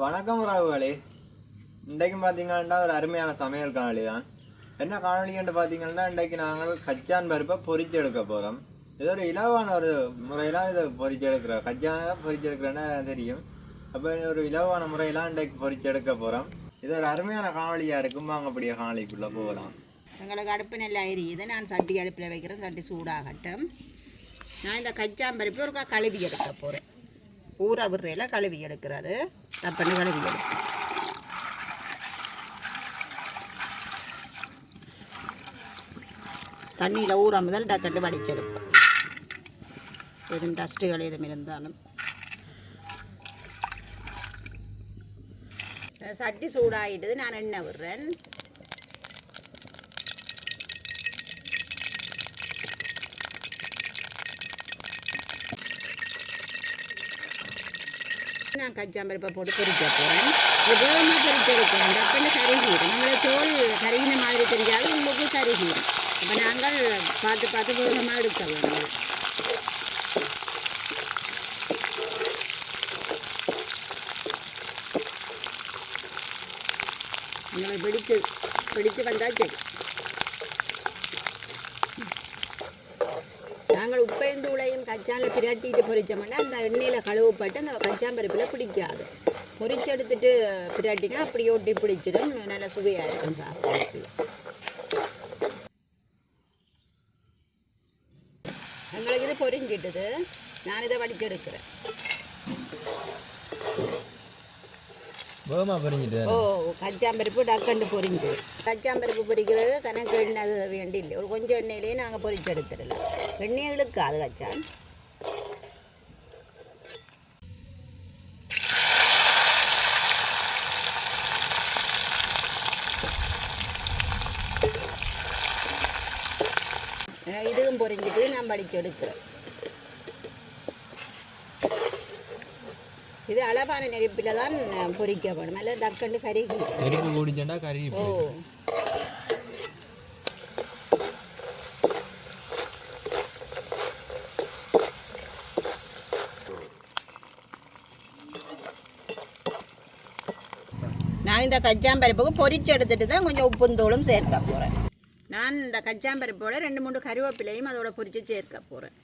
வணக்கம் ராகுகளே. இன்றைக்கும் பார்த்தீங்கன்னா ஒரு அருமையான சமையல் காணொலி தான் என்ன காணொலின்னு பார்த்தீங்கன்னா இன்றைக்கு நாங்கள் கச்சான் பருப்பை பொறிச்சு எடுக்க போகிறோம் இது ஒரு இலவான ஒரு முறையெல்லாம் இதை பொறிச்சு எடுக்கிறோம் கச்சான பொறிச்சு எடுக்கிறேன்னா தெரியும். அப்போ ஒரு இலவான முறையெல்லாம் இன்றைக்கு பொறிச்சு எடுக்க போகிறோம் இது ஒரு அருமையான காணொலியாக இருக்கும். வாங்க அப்படியே காணொலிக்குள்ளே போகலாம். எங்களுக்கு அடுப்பு நல்லா எரியுது. நான் சட்டி அடுப்பில் வைக்கிறேன். சட்டி சூடாகட்டும். நான் இந்த கச்சாம்பருப்பு ஒரு கழுவி எடுக்க போகிறேன் ஊற விடுறையில் கழுவி எடுக்கிறது. பண்ணி கழுவி எடுப்பேன் தண்ணியில் ஊற முதல் டக்கட்டு வடிச்செடுப்பேன் எதுவும் டஸ்ட்டுகள் எதுவும் இருந்தாலும். சட்டி சூடாகிட்டது நான் எண்ணெய் விடுறேன். நான் கச்சாம்பருப்பை போட்டு பொறிக்க போகிறேன் இது வேகமாக பொறிச்சிருக்கோம் டப்புன்னு டக்குன்னு கருகிடும் நம்மளை தோல் கருகின மாதிரி தெரியாது உங்களுக்கு கருகிடும் அப்போ நாங்கள் பார்த்து பார்த்து வேகமாக எடுக்க வேணும் நம்மளை பிடிச்சு பிடிச்சு வந்தால் சரி நாங்கள் உப்பைந்தூளையும் கச்சானில் பிரட்டிட்டு பொரிச்சோம்னா அந்த எண்ணெயில் கழுவப்பட்டு அந்த கச்சாம்பருப்பில் பிடிக்காது பொரிச்சு எடுத்துட்டு பிரட்டினா அப்படி ஒட்டி பிடிச்சிடும் நல்லா சுவையாக இருக்கும் சாப்பிட்றதுக்கு எங்களுக்கு இது பொரிஞ்சிட்டுது நான் இதை வடிச்செடுக்கிறேன் வேகமாக பொரிஞ்சிட்டு ஓ கச்சாம்பருப்பு டக்கண்டு பொரிஞ்சு. கச்சாம்பருப்பு பொரிக்கிறது கணக்கு எண்ணெய் அது வேண்டியில்லை. ஒரு கொஞ்சம் எண்ணெயிலேயே நாங்கள் பொரிச்சு எடுத்துடலாம். எண்ணெய் இழுக்காது கச்சான் இதுவும் பொரிஞ்சிட்டு நான் படிச்சு எடுக்கிறேன் இது அளவான நெருப்பில் தான் பொரிக்கப்படும் அல்ல தக்கண்டு கருகி. நெருப்பு கூடிச்சேன்டா கறி ஓ. நான் இந்த கச்சாம்பருப்புக்கு பொரிச்சு எடுத்துட்டு தான் கொஞ்சம் உப்பும் தூளும் சேர்க்க போகிறேன் நான் இந்த கச்சாம்பருப்போட ரெண்டு மூணு கருவேப்பிலையும் அதோட பொரிச்சு சேர்க்க போகிறேன்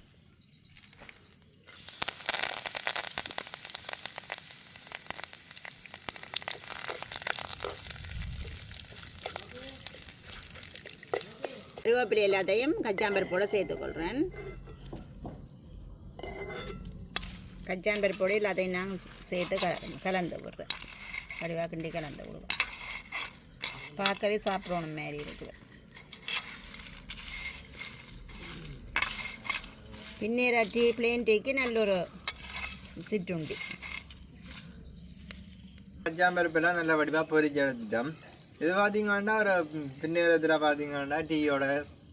கருவேப்பிலை எல்லாத்தையும் கச்சாம்பருப்போடு சேர்த்துக்கொள்கிறேன் கச்சாம்பருப்போடு எல்லாத்தையும் நாங்கள் சேர்த்து க கலந்து விடுறேன். கருவா கிண்டி கலந்து விடுவேன் பார்க்கவே சாப்பிடணும் மாரி இருக்குது. பின்னேற டீ பிளேன் டீக்கு நல்ல ஒரு சிற்றுண்டி கச்சாம்பருப்பெல்லாம் நல்லா வடிவாக பொரிச்சு எடுத்துட்டோம் இது பார்த்தீங்கன்னா ஒரு பின்னேரத்தில் பார்த்தீங்கன்னா டீயோட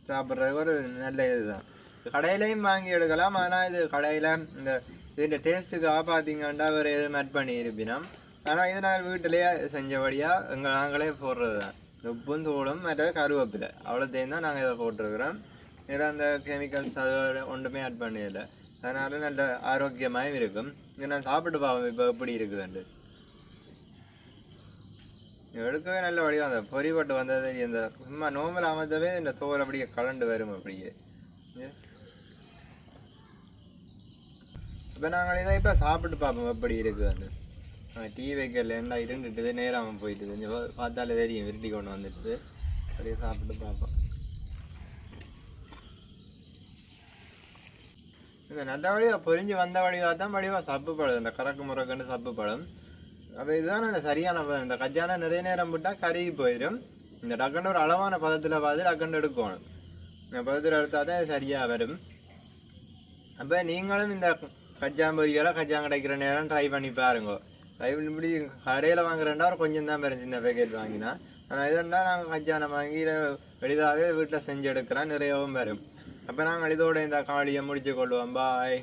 சாப்பிட்றது ஒரு நல்ல இதுதான். கடையிலையும் வாங்கி எடுக்கலாம். ஆனால் இது கடையில் இந்த இதுன்ற டேஸ்ட்டுக்காக பார்த்தீங்கன்னா வேறு எதுவும் ஆட் பண்ணி இருப்பினோம் ஆனால் இது நான் வீட்டிலேயே செஞ்சபடியாக எங்கள் நாங்களே போடுறது தான் உப்பும் தூளும் மற்ற கருவேப்பிலை. அவ்வளோத்தையும் தான் நாங்கள் இதை போட்டிருக்கிறோம். இதில் அந்த கெமிக்கல்ஸ் அது ஒன்றுமே ஆட் பண்ணதில்லை அதனால நல்ல ஆரோக்கியமாகவும் இருக்கும். இது நான் சாப்பிட்டு பார்ப்போம். இப்போ எப்படி இருக்குதுன்ட்டு. எடுக்கவே நல்ல வடிவம். அந்த பொறிப்பட்டு வந்தது இந்த சும்மா நோம்பல் அமைந்தவே இந்த தோல் அப்படியே கலண்டு வரும் அப்படியே. இப்போ நாங்கள் இதை இப்போ சாப்பிட்டு பார்ப்போம் எப்படி இருக்குதுன்னு. டீ வைக்கல என்ன இருந்துட்டு நேராமல் போயிட்டு கொஞ்சம் பார்த்தாலே தெரியும் விருட்டி கொண்டு வந்துட்டு அப்படியே சாப்பிட்டு பார்ப்போம். இந்த நல்ல வழியாக பொரிஞ்சு வந்த வழியாக தான் வழியாக சப்பு பழம் இந்த கறக்கு முறக்குன்னு சப்பு பழம். அப்போ இதுதான் சரியான பதம் இந்த கஜானா நிறைய நேரம் விட்டால் கருகி போயிடும் இந்த டக்குன்னு ஒரு அளவான பதத்தில் பார்த்து டக்குன்னு எடுக்கணும். இந்த பதத்தில் எடுத்தால் தான் அது சரியாக வரும். அப்போ நீங்களும் இந்த கஜாம்பொரிகளை கஜான் கிடைக்கிற நேரம் ட்ரை பண்ணி பாருங்க. ட்ரை பண்ணி இப்படி கடையில் வாங்குறேன்னா ஒரு கொஞ்சம் தான் பெரும் சின்ன பேக்கெட் வாங்கினா. ஆனால் இதெல்லாம் நாங்கள் கஜானை வாங்கி எளிதாகவே வீட்டில் செஞ்சு எடுக்கிறோம் நிறையவும் வரும். அப்போ நாங்கள் இதோட இந்த காளியை முடிச்சு கொள்வோம். பாய்